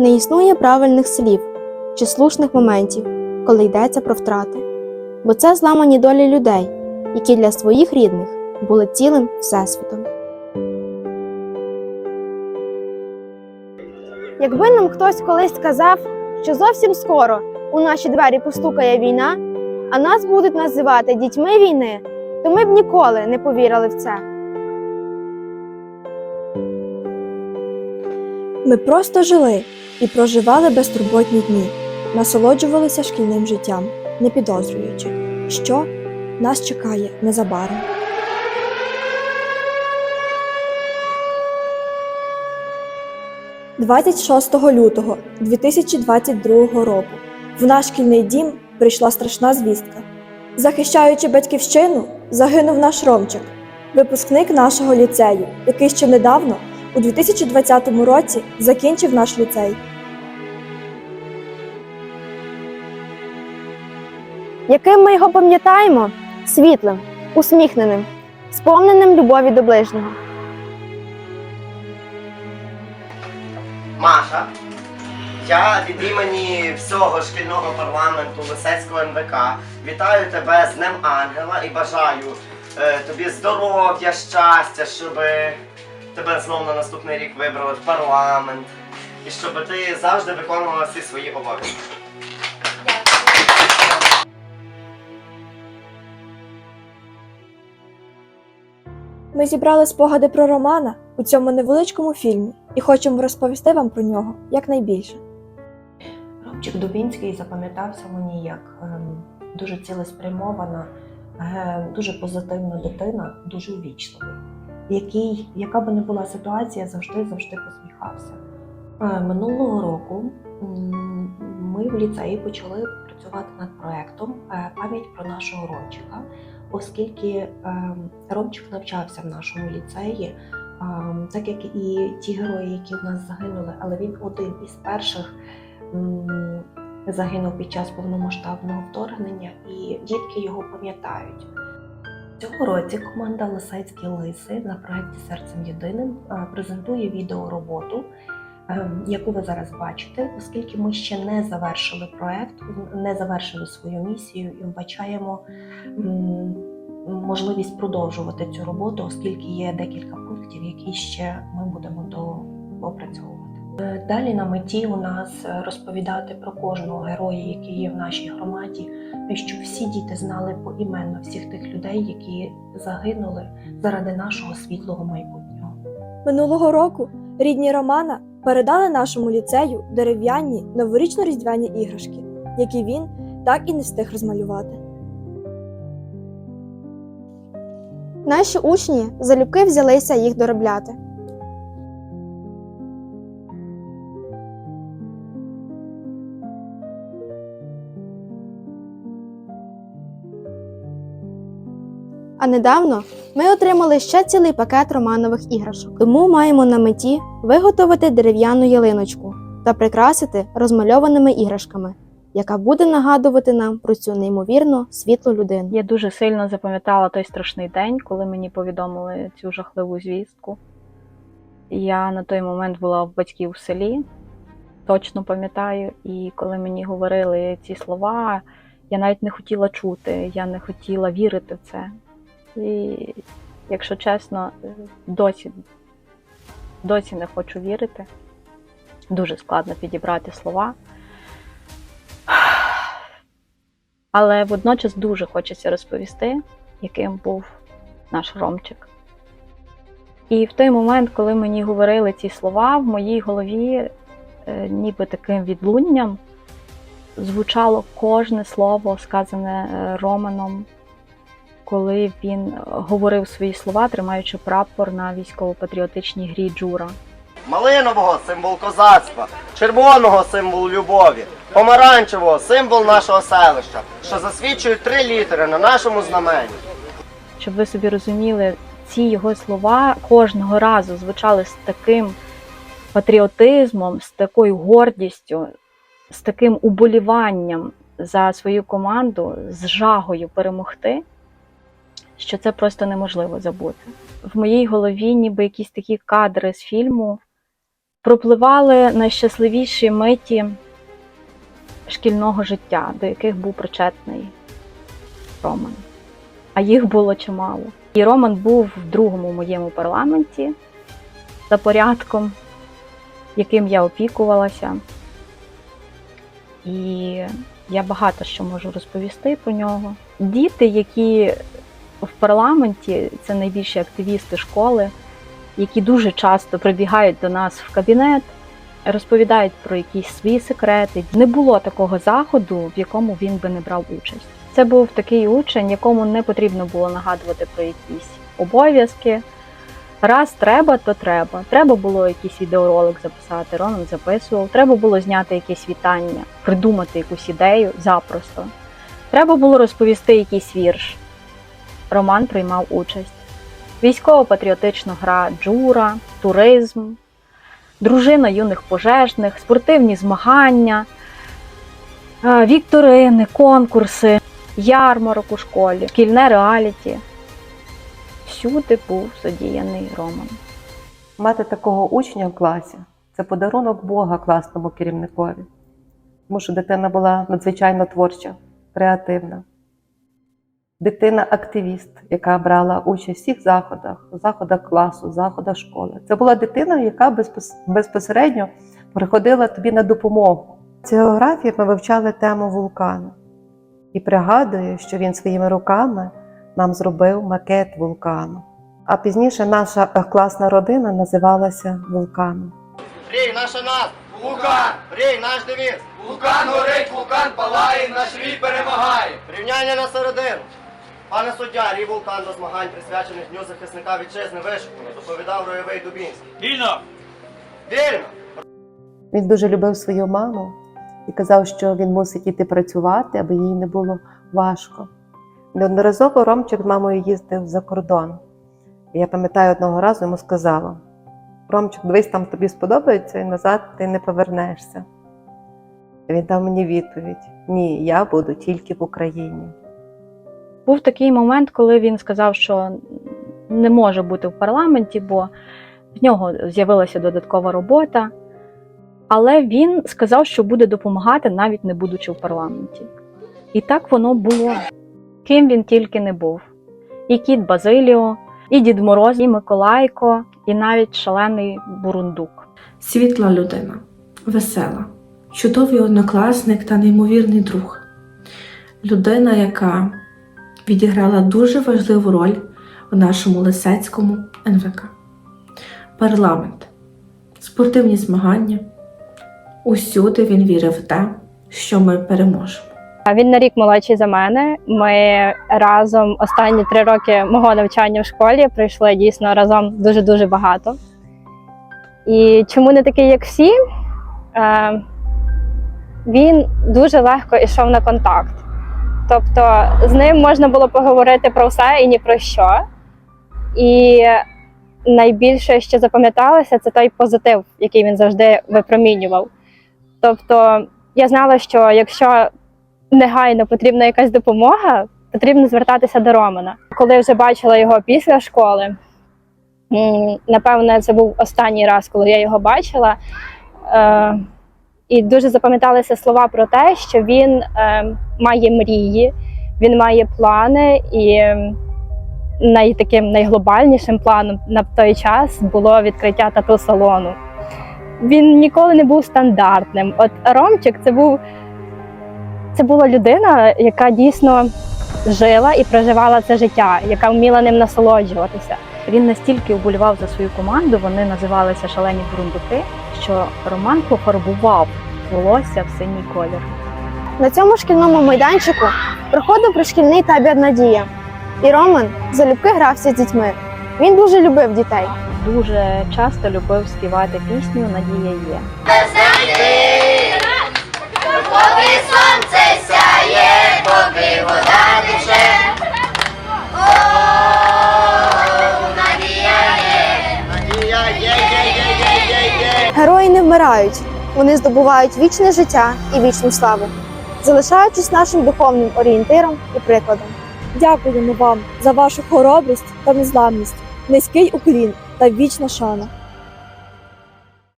Не існує правильних слів чи слушних моментів, коли йдеться про втрати, бо це зламані долі людей, які для своїх рідних були цілим всесвітом. Якби нам хтось колись сказав, що зовсім скоро у наші двері постукає війна, а нас будуть називати дітьми війни, то ми б ніколи не повірили в це. Ми просто жили і проживали безтурботні дні, насолоджувалися шкільним життям, не підозрюючи, що нас чекає незабаром. «26 лютого 2022 року в наш шкільний дім прийшла страшна звістка. Захищаючи батьківщину, загинув наш Ромчик, випускник нашого ліцею, який ще недавно у 2020 році закінчив наш ліцей. Яким ми його пам'ятаємо? Світлим, усміхненим, сповненим любові до ближнього. Маша, я від імені всього шкільного парламенту Лисецького НВК вітаю тебе з Днем Ангела і бажаю е, тобі здоров'я, щастя, щоб тебе знову на наступний рік вибрали в парламент. І щоб ти завжди виконувала всі свої обов'язки. Ми зібрали спогади про Романа у цьому невеличкому фільмі і хочемо розповісти вам про нього якнайбільше. Ромчик Дубінський запам'ятався мені як ем, дуже цілеспрямована, е, дуже позитивна дитина, дуже увічливий, який, яка би не була ситуація, завжди завжди посміхався. Е, Минулого року ми в ліцеї почали працювати над проектом е, Пам'ять про нашого Ромчика, оскільки ем, Ромчик навчався в нашому ліцеї, так як і ті герої, які в нас загинули, але він один із перших загинув під час повномасштабного вторгнення, і дітки його пам'ятають. Цього році команда Лисецькі Лиси на проєкті Серцем єдиним е, презентує відеороботу, е, яку ви зараз бачите, оскільки ми ще не завершили проєкт, не завершили свою місію і вбачаємо можливість продовжувати цю роботу, оскільки є декілька пунктів, які ще ми будемо доопрацьовувати. Е, Далі на меті у нас е, розповідати про кожного героя, який є в нашій громаді, і щоб всі діти знали поіменно всіх тих людей, які загинули заради нашого світлого майбутнього. Минулого року рідні Романа передали нашому ліцею дерев'яні новорічно-різдвяні іграшки, які він так і не встиг розмалювати. Наші учні залюбки взялися їх доробляти. А недавно ми отримали ще цілий пакет романових іграшок. Тому маємо на меті виготовити дерев'яну ялиночку та прикрасити розмальованими іграшками, яка буде нагадувати нам про цю неймовірно світлу людину. Я дуже сильно запам'ятала той страшний день, коли мені повідомили цю жахливу звістку. Я на той момент була в батьків в селі, точно пам'ятаю, і коли мені говорили ці слова, я навіть не хотіла чути, я не хотіла вірити в це. І, якщо чесно, досі, досі не хочу вірити. Дуже складно підібрати слова. Але водночас дуже хочеться розповісти, яким був наш Ромчик. І в той момент, коли мені говорили ці слова, в моїй голові, е, ніби таким відлунням, звучало кожне слово, сказане е, Романом, коли він говорив свої слова, тримаючи прапор на військово-патріотичній грі Джура. Малинового символ козацтва, червоного символ любові, помаранчевого символ нашого селища, що засвідчують три літери на нашому знамені. щоб ви собі розуміли, ці його слова кожного разу звучали з таким патріотизмом, з такою гордістю, з таким уболіванням за свою команду, з жагою перемогти, що це просто неможливо забути. В моїй голові ніби якісь такі кадри з фільму пропливали найщасливіші миті шкільного життя, до яких був причетний Роман. А їх було чимало. І Роман був в другому моєму парламенті за порядком, яким я опікувалася. І я багато що можу розповісти про нього. Діти, які в парламенті, це найбільші активісти школи, які дуже часто прибігають до нас в кабінет, розповідають про якісь свої секрети. Не було такого заходу, в якому він би не брав участь. Це був такий учень, якому не потрібно було нагадувати про якісь обов'язки. Раз треба, то треба. Треба було якийсь відеоролик записати, Роман записував. Треба було зняти якесь вітання, придумати якусь ідею запросто. Треба було розповісти якийсь вірш. Роман приймав участь. Військово-патріотична гра джура, туризм, дружина юних пожежних, спортивні змагання, е, вікторини, конкурси, ярмарок у школі, шкільне реаліті. Всюди був задіяний Роман. Мати такого учня в класі це подарунок Бога класному керівникові. Тому що дитина була надзвичайно творча, креативна. Дитина-активіст, яка брала участь у всіх заходах, заходах класу, заходах школи. Це була дитина, яка безпосередньо приходила тобі на допомогу. Цій географії ми вивчали тему вулкану. І пригадую, що він своїми руками нам зробив макет вулкану. А пізніше наша класна родина називалася вулканом. Рій, наша назва! Вулкан! Рій, наш девіз! Вулкан горить, вулкан палає, наш рій перемагає! Рівняння на середину! Пане суддя, рій вулкан до змагань, присвячених Дню захисника вітчизни вишукано, доповідав Роєвий Дубінський. Вільно! Вільно! Він дуже любив свою маму і казав, що він мусить іти працювати, аби їй не було важко. Неодноразово Ромчик з мамою їздив за кордон. І я пам'ятаю, одного разу йому сказала: Ромчик, дивись, там тобі сподобається, і назад ти не повернешся. Він дав мені відповідь: Ні, я буду тільки в Україні. Був такий момент, коли він сказав, що не може бути в парламенті, бо в нього з'явилася додаткова робота. Але він сказав, що буде допомагати, навіть не будучи в парламенті. І так воно було. Ким він тільки не був: і кіт Базиліо, і Дід Мороз, і Миколайко, і навіть шалений бурундук. Світла людина, весела, чудовий однокласник та неймовірний друг. Людина, яка відіграла дуже важливу роль в нашому Лисецькому НВК. Парламент, спортивні змагання. Усюди він вірив в те, що ми переможемо. Він на рік молодший за мене. Ми разом останні три роки мого навчання в школі пройшли дійсно разом дуже дуже багато. І чому не такий, як всі? Е, він дуже легко йшов на контакт. Тобто з ним можна було поговорити про все і ні про що. І найбільше, що запам'яталося, це той позитив, який він завжди випромінював. Тобто, я знала, що якщо негайно потрібна якась допомога, потрібно звертатися до Романа. Коли вже бачила його після школи, м, напевне, це був останній раз, коли я його бачила. Е, і дуже запам'яталися слова про те, що він е, має мрії, він має плани, і м, най, таким найглобальнішим планом на той час було відкриття тату-салону. Він ніколи не був стандартним. От Ромчик це був це була людина, яка дійсно жила і проживала це життя, яка вміла ним насолоджуватися. Він настільки вболівав за свою команду, вони називалися шалені бурундуки, що Роман пофарбував волосся в синій колір. На цьому шкільному майданчику проходив пришкільний табір Надія. І Роман залюбки грався з дітьми. Він дуже любив дітей. Дуже часто любив співати пісню Надія є. Поки сонце сяє, поки вода тече. О, надія є. Надія є, є, є, є, є, є! Герої не вмирають, вони здобувають вічне життя і вічну славу, залишаючись нашим духовним орієнтиром і прикладом. Дякуємо вам за вашу хоробрість та незламність, низький уклін та вічна шана.